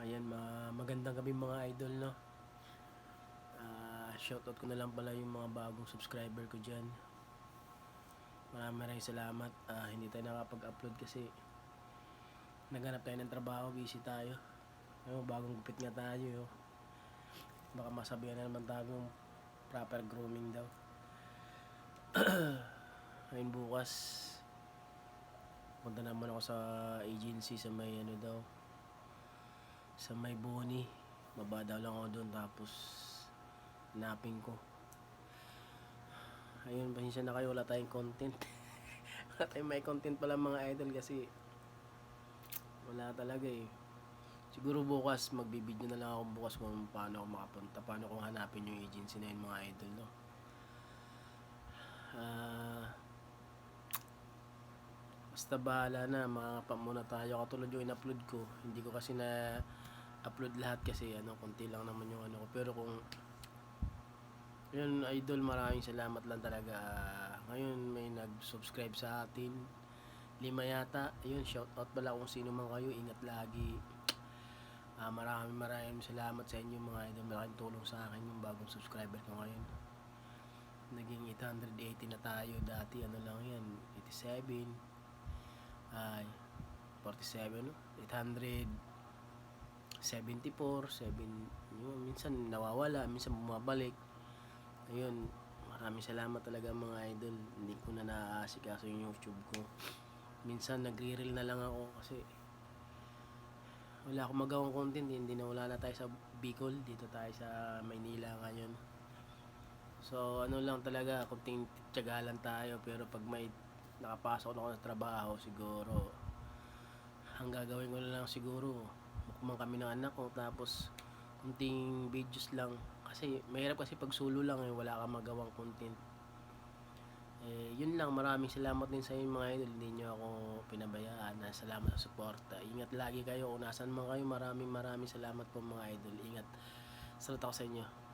Ayan, ma magandang gabi mga idol, no? Ah, shoutout ko na lang pala yung mga bagong subscriber ko dyan. Maraming salamat. Ah, hindi tayo nakapag-upload kasi naghanap tayo ng trabaho, busy tayo. Ayun, bagong gupit nga tayo, yo. Baka masabihan na naman tayo proper grooming daw. Ayun bukas, punta naman ako sa agency sa may ano daw, sa may boni. Baba daw lang ako doon tapos hanapin ko. Ayun, pasensya na kayo, wala tayong content. wala tayong may content pala mga idol kasi wala talaga eh. Siguro bukas, magbibideo na lang ako bukas kung paano ako makapunta, paano kong hanapin yung agency na yun mga idol, no? Basta bahala na, makakapa muna tayo. Katulad yung in-upload ko, hindi ko kasi na upload lahat kasi ano, konti lang naman yung ano ko. Pero kung yun, idol, maraming salamat lang talaga. Ngayon, may nag-subscribe sa atin. Lima yata. Ayun, shout out pala kung sino man kayo. Ingat lagi. Ah, maraming maraming salamat sa inyo mga idol. Malaking tulong sa akin yung bagong subscriber ko ngayon. Naging 880 na tayo. Dati ano lang yan, 87. Ay, 47, no? 874, 7, yun, minsan nawawala, minsan bumabalik. Ayun, maraming salamat talaga mga idol. Hindi ko na naaasikaso yung YouTube ko. Minsan nagre-reel na lang ako kasi wala akong magawang content. Hindi na wala na tayo sa Bicol. Dito tayo sa Maynila ngayon. So ano lang talaga, kunting tiyaga lang tayo. Pero pag may nakapasok na ako sa trabaho, siguro. Ang gagawin ko lang siguro mukmang kami ng anak ko tapos kunting videos lang. Kasi mahirap kasi pag solo lang eh wala kang magawang content. Eh yun lang. Maraming salamat din sa inyo mga idol. Hindi nyo ako pinabayaan. Na salamat sa suporta. Ingat lagi kayo. Kung nasan man kayo maraming maraming salamat po mga idol. Ingat. Salut ako sa inyo